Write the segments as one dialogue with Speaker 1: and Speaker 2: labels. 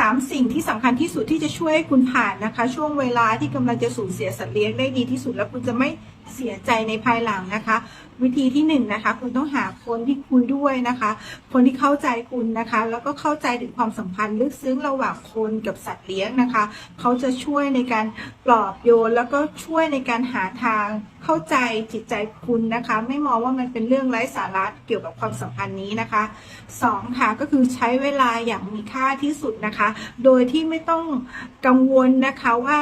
Speaker 1: สามสิ่งที่สำคัญที่สุดที่จะช่วยให้คุณผ่านนะคะ ช่วงเวลาที่กำลังจะสูญเสียสัตว์เลี้ยงได้ดีที่สุด แล้วคุณจะไม่ เสียใจในภายหลังนะคะ วิธีที่หนึ่งนะคะคุณต้องหาคนที่คุยด้วยนะคะ คนที่เข้าใจคุณนะคะ แล้วก็เข้าใจถึงความสัมพันธ์ลึกซึ้งระหว่างคนกับสัตว์เลี้ยงนะคะ เขาจะช่วยในการปลอบโยน แล้วก็ช่วยในการหาทางเข้าใจจิตใจคุณนะคะ ไม่มองว่ามันเป็นเรื่องไร้สาระเกี่ยวกับความสัมพันธ์นี้นะคะสองค่ะก็คือใช้เวลาอย่างมีค่าที่สุดนะคะ โดยที่ไม่ต้องกังวลนะคะว่า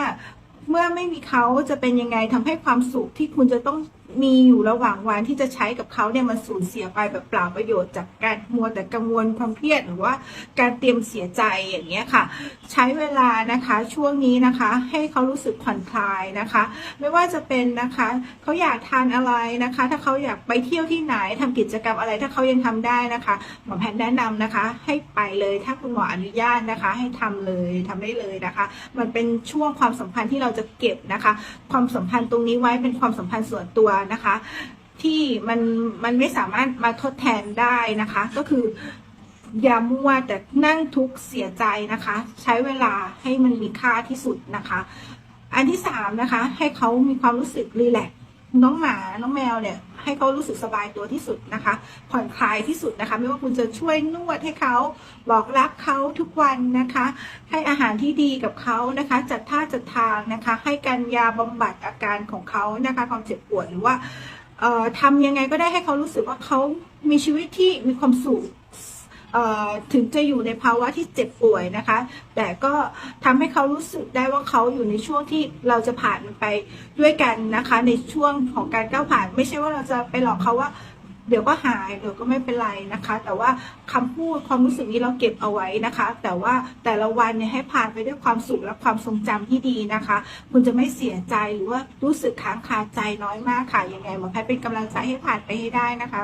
Speaker 1: เมื่อไม่มีเขาจะเป็นยังไงทำให้ความสุขที่คุณจะต้องมีอยู่ระหว่างวันที่จะใช้กับเขาเนี่ยมันสูญเสียไปแบบเปล่าประโยชน์จากการมัวแต่กังวลความเครียดหรือว่าการเตรียมเสียใจอย่างเงี้ยค่ะ ใช้เวลานะคะช่วงนี้นะคะ ให้เขารู้สึกผ่อนคลายนะคะ ไม่ว่าจะเป็นนะคะเขาอยากทานอะไรนะคะ ถ้าเขาอยากไปเที่ยวที่ไหนทำกิจกรรมอะไรถ้าเขายังทำได้นะคะหมอแพทย์แนะนำนะคะ ให้ไปเลยถ้าคุณหมออนุญาตนะคะ ให้ทำเลยทำได้เลยนะคะ มันเป็นช่วงความสัมพันธ์ที่เราจะเก็บนะคะ ความสัมพันธ์ตรงนี้ไว้เป็นความสัมพันธ์ส่วนตัวนะคะ ที่มันมันไม่สามารถมาทดแทนได้นะคะ ก็คืออย่ามัวแต่นั่งทุกข์เสียใจนะคะ ใช้เวลาให้มันมีค่าที่สุดนะคะ อันที่สามนะคะ ให้เขามีความรู้สึกรีแลก น้องหมา น้องแมวเนี่ย ให้เขารู้สึกสบายตัวที่สุดนะคะ ผ่อนคลายที่สุดนะคะ ไม่ว่าคุณจะช่วยนวดให้เขา บอกรักเขาทุกวันนะคะ ให้อาหารที่ดีกับเขานะคะ จัดท่าจัดทางนะคะ ให้การยาบำบัดอาการของเขานะคะ ความเจ็บปวดหรือว่าเอ่อทำยังไงก็ได้ให้เขารู้สึกว่าเขามีชีวิตที่มีความสุข ถึงจะอยู่ในภาวะที่เจ็บป่วยนะคะ แต่ก็ทำให้เขารู้สึกได้ว่าเขาอยู่ในช่วงที่เราจะผ่านมันไปด้วยกันนะคะ ในช่วงของการก้าวผ่าน ไม่ใช่ว่าเราจะไปหลอกเขาว่าเดี๋ยวก็หายเดี๋ยวก็ไม่เป็นไรนะคะ แต่ว่าคำพูดความรู้สึกนี้เราเก็บเอาไว้นะคะ แต่ว่าแต่ละวันเนี่ยให้ผ่านไปด้วยความสุขและความทรงจำที่ดีนะคะ คุณจะไม่เสียใจหรือว่ารู้สึกค้างคาใจน้อยมากค่ะยังไงหมอแพทย์เป็นกำลังใจให้ผ่านไปให้ได้นะคะ